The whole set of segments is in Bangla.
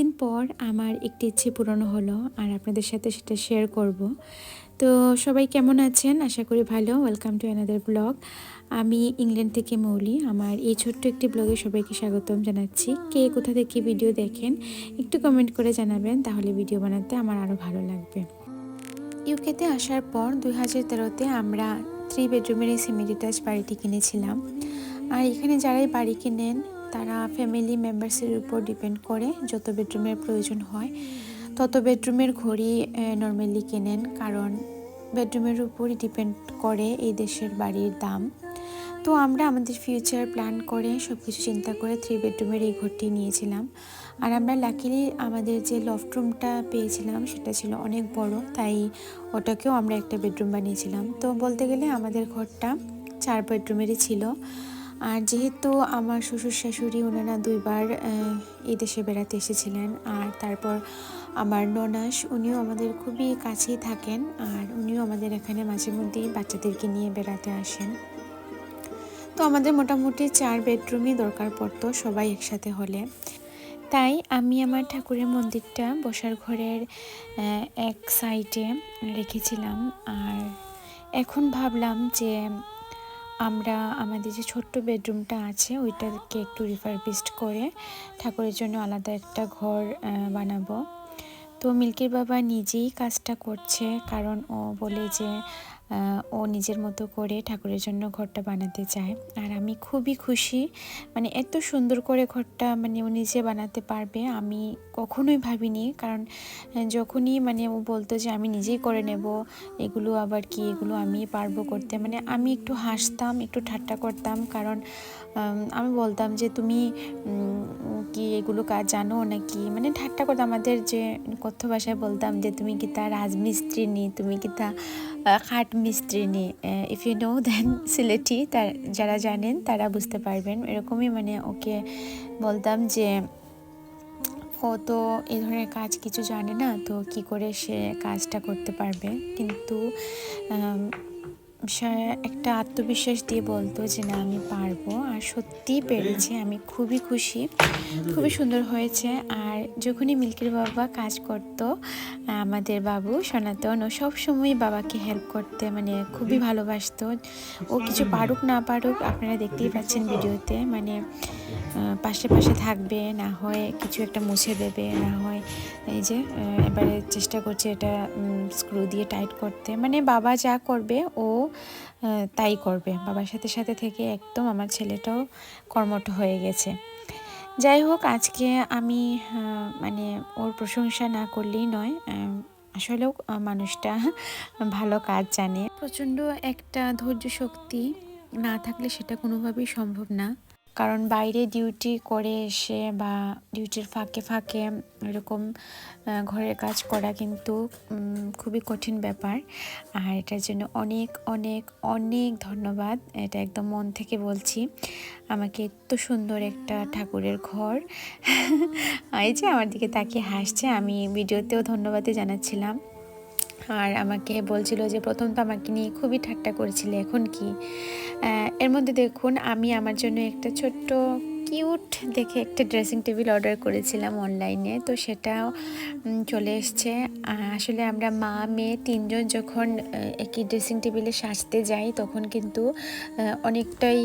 দিন পর আমার একটি ইচ্ছে পূরণ হলো আর আপনাদের সাথে সেটা শেয়ার করব। তো সবাই কেমন আছেন? আশা করি ভালো। ওয়েলকাম টু অ্যানাদার ব্লগ আমি ইংল্যান্ড থেকে মৌলি। আমার এই ছোট্ট একটি ব্লগে সবাইকে স্বাগতম জানাচ্ছি। কে কোথা থেকে ভিডিও দেখেন, একটু কমেন্ট করে জানাবেন, তাহলে ভিডিও বানাতে আমার আরও ভালো লাগবে। ইউকেতে আসার পর দুই হাজার তেরোতে আমরা থ্রি বেডরুমের এই সেমিডিটাচ বাড়িটি কিনেছিলাম। আর এখানে যারাই বাড়ি কিনেন তারা ফ্যামিলি মেম্বার্সের উপর ডিপেন্ড করে যত বেডরুমের প্রয়োজন হয়, তত বেডরুমের ঘড়ি নর্মালি কেনেন। কারণ বেডরুমের উপরই ডিপেন্ড করে এই দেশের বাড়ির দাম। তো আমরা আমাদের ফিউচার প্ল্যান করে সব কিছু চিন্তা করে থ্রি বেডরুমের এই ঘরটি নিয়েছিলাম। আর আমরা লাকিলি আমাদের যে লফট রুমটা পেয়েছিলাম, সেটা ছিল অনেক বড়, তাই ওটাকেও আমরা একটা বেডরুম বানিয়েছিলাম। তো বলতে গেলে আমাদের ঘরটা চার বেডরুমেরই ছিল। আর যেহেতু আমার শ্বশুর শাশুড়ি ওনারা দুইবার এই দেশে বেড়াতে এসেছিলেন আর তারপর আমার ননাস, উনিও আমাদের খুবই কাছেই থাকেন আর উনিও আমাদের এখানে মাঝে মধ্যেই বাচ্চাদেরকে নিয়ে বেড়াতে আসেন। তো আমাদের মোটামুটি চার বেডরুমই দরকার পড়তো সবাই একসাথে হলে। তাই আমি আমার ঠাকুরের মন্দিরটা বসার ঘরের এক সাইডে রেখেছিলাম আর এখন ভাবলাম যে আমরা আমাদের যে ছোট্ট বেডরুমটা আছে, ওইটাকে একটু রিফারবিস্ট করে ঠাকুরের জন্য আলাদা একটা ঘর বানাবো। তো মিল্কির বাবা নিজেই কাজটা করছে, কারণ ও বলে যে ও নিজের মতো করে ঠাকুরের জন্য ঘরটা বানাতে চায়। আর আমি খুবই খুশি মানে এত সুন্দর করে ঘরটা মানে ও নিজে বানাতে পারবে, আমি কখনোই ভাবিনি। কারণ যখনই মানে ও বলতো যে আমি নিজেই করে নেব, এগুলো আবার কি, এগুলো আমি পারব করতে মানে আমি একটু হাসতাম, একটু ঠাট্টা করতাম। কারণ আমি বলতাম যে তুমি কি এগুলো কাজ জানো নাকি? মানে ঠাট্টা করতাম। আমাদের যে কথ্য ভাষায় বলতাম যে, তুমি কি তা রাজমিস্ত্রি নি? তুমি কি তা খাট মিস্ত্রি নেই if you know then Sylheti তার, যারা জানেন তারা বুঝতে পারবেন। এরকমই মানে ওকে বলতাম যে, ও তো এই ধরনের কাজ কিছু জানে না, তো কি করে সে কাজটা করতে পারবে? কিন্তু একটা আত্মবিশ্বাস দিয়ে বলতো যে না, আমি পারব। আর সত্যিই পেরেছি, আমি খুবই খুশি। খুবই সুন্দর হয়েছে। আর যখনই মিল্কির বাবা কাজ করতো, আমাদের বাবু, সনাতন, ও সবসময় বাবাকে হেল্প করতে মানে খুবই ভালোবাসতো। ও কিছু পারুক, না পারুক, আপনারা দেখতেই পাচ্ছেন ভিডিওতে মানে পাশে পাশে থাকবে, না হয় কিছু একটা মুছে দেবে, না হয় এই যে এবারে চেষ্টা করছে এটা স্ক্রু দিয়ে টাইট করতে। মানে বাবা যা করবে, ও তাই করবে। বাবার সাথে সাথে থেকে একদম আমার ছেলেটাও কর্মঠ হয়ে গেছে। যাই হোক, আজকে আমি মানে ওর প্রশংসা না করলেই নয় আসলেও মানুষটা ভালো কাজ জানে। প্রচণ্ড একটা ধৈর্য শক্তি না থাকলে সেটা কোনোভাবেই সম্ভব না। কারণ বাইরে ডিউটি করে এসে বা ডিউটির ফাঁকে ফাঁকে এরকম ঘরের কাজ করা কিন্তু খুবই কঠিন ব্যাপার। আর এটার জন্য অনেক অনেক অনেক ধন্যবাদ। এটা একদম মন থেকে বলছি। আমাকে এত সুন্দর একটা ঠাকুরের ঘর। এই যে আমার দিকে তাকিয়ে হাসছে। আমি ভিডিওতেও ধন্যবাদই জানাচ্ছিলাম। আর আমাকে বলছিল যে, প্রথম তো আমাকে নিয়ে খুবই ঠাট্টা করেছিল, এখন কি? এর মধ্যে দেখুন, আমি আমার জন্য একটা ছোট্ট কিউট দেখে একটা ড্রেসিং টেবিল অর্ডার করেছিলাম অনলাইনে তো সেটাও চলে এসছে। আসলে আমরা মা, মেয়ে তিনজন যখন একই ড্রেসিং টেবিলে সাজতে যাই, তখন কিন্তু অনেকটাই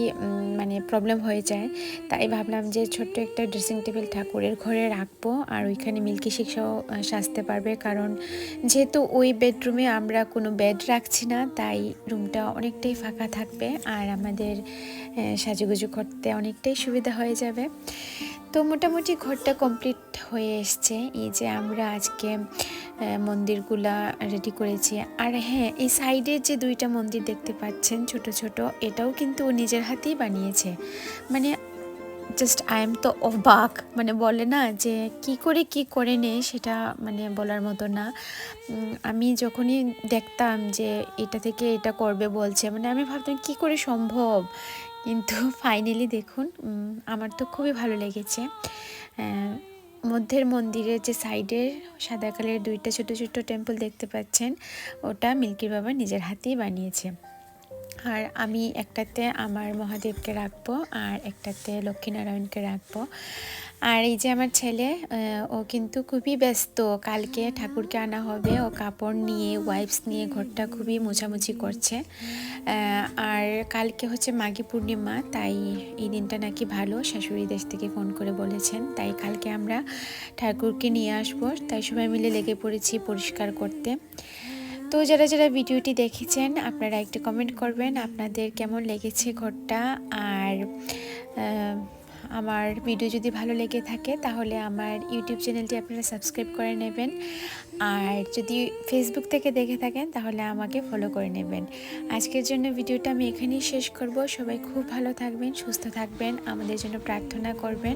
মানে প্রবলেম হয়ে যায়। তাই ভাবলাম যে ছোট্ট একটা ড্রেসিং টেবিল ঠাকুরের ঘরে রাখব, আর ওইখানে মিল্কি শিক্ষাও সাজতে পারবে। কারণ যেহেতু ওই বেডরুমে আমরা কোনো বেড রাখছি না, তাই রুমটা অনেকটাই ফাঁকা থাকবে। আর আমাদের সাজুগুজু করতে অনেকটাই সুবিধা হয়ে যাবে। তো মোটামুটি ঘরটা কমপ্লিট হয়ে এসছে। এই যে আমরা আজকে মন্দিরগুলা রেডি করেছি। আর হ্যাঁ এই সাইডের যে দুইটা মন্দির দেখতে পাচ্ছেন, ছোট ছোট, এটাও কিন্তু নিজের হাতেই বানিয়েছে। মানে জাস্ট আই এম তো অবাক। মানে বলে না যে কি করে কি করে নে সেটা মানে বলার মতো না। আমি যখনই দেখতাম যে এটা থেকে এটা করবে বলছে মানে আমি ভাবতাম কি করে সম্ভব? কিন্তু ফাইনালি দেখুন আমার তো খুবই ভালো লেগেছে। মধ্যের মন্দিরের যে সাইডের সাদা কালের দুইটা ছোট ছোট টেম্পল দেখতে পাচ্ছেন, ওটা মিল্কির বাবা নিজের হাতেই বানিয়েছে। আর আমি একটাতে আমার মহাদেবকে রাখব আর একটাতে লক্ষ্মীনারায়ণকে রাখব। আর এই যে আমার ছেলে ও কিন্তু খুবই ব্যস্ত। কালকে ঠাকুরকে আনা হবে। ও কাপড় নিয়ে ওয়াইপস নিয়ে ঘরটা খুবই মোছামুছি করছে। আর কালকে হচ্ছে মাঘী পূর্ণিমা, তাই এই দিনটা নাকি ভালো। শাশুড়ি দেশ থেকে ফোন করে বলেছেন। তাই কালকে আমরা ঠাকুরকে নিয়ে আসব। তাই সবাই মিলে লেগে পড়েছি পরিষ্কার করতে। তো যারা যারা ভিডিওটি দেখেছেন আপনারা একটু কমেন্ট করবেন আপনাদের কেমন লেগেছে ঘরটা আর আমার ভিডিও যদি ভালো লেগে থাকে, তাহলে আমার ইউটিউব চ্যানেলটি আপনারা সাবস্ক্রাইব করে নেবেন। আর যদি ফেসবুক থেকে দেখে থাকেন, তাহলে আমাকে ফলো করে নেবেন। আজকের জন্য ভিডিওটা আমি এখানেই শেষ করব। সবাই খুব ভালো থাকবেন, সুস্থ থাকবেন, আমাদের জন্য প্রার্থনা করবেন।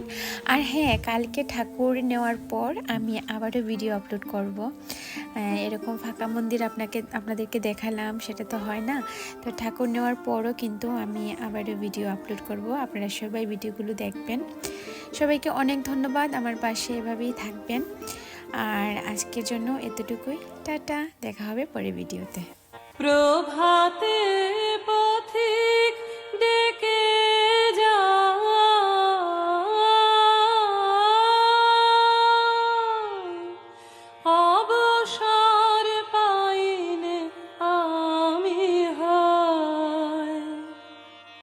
আর হ্যাঁ কালকে ঠাকুর নেওয়ার পর আমি আবারও ভিডিও আপলোড করব। এরকম ফাঁকা মন্দির আপনাকে, আপনাদেরকে দেখালাম, সেটা তো হয় না। তো ঠাকুর নেওয়ার পরও কিন্তু আমি আবারও ভিডিও আপলোড করব। আপনারা সবাই ভিডিওগুলো দেখবেন। সবাইকে অনেক ধন্যবাদ আমার পাশে এভাবেই থাকবেন। আর আজকের জন্য এতটুকুই। টাটা, দেখা হবে পরে ভিডিওতে। প্রভাতে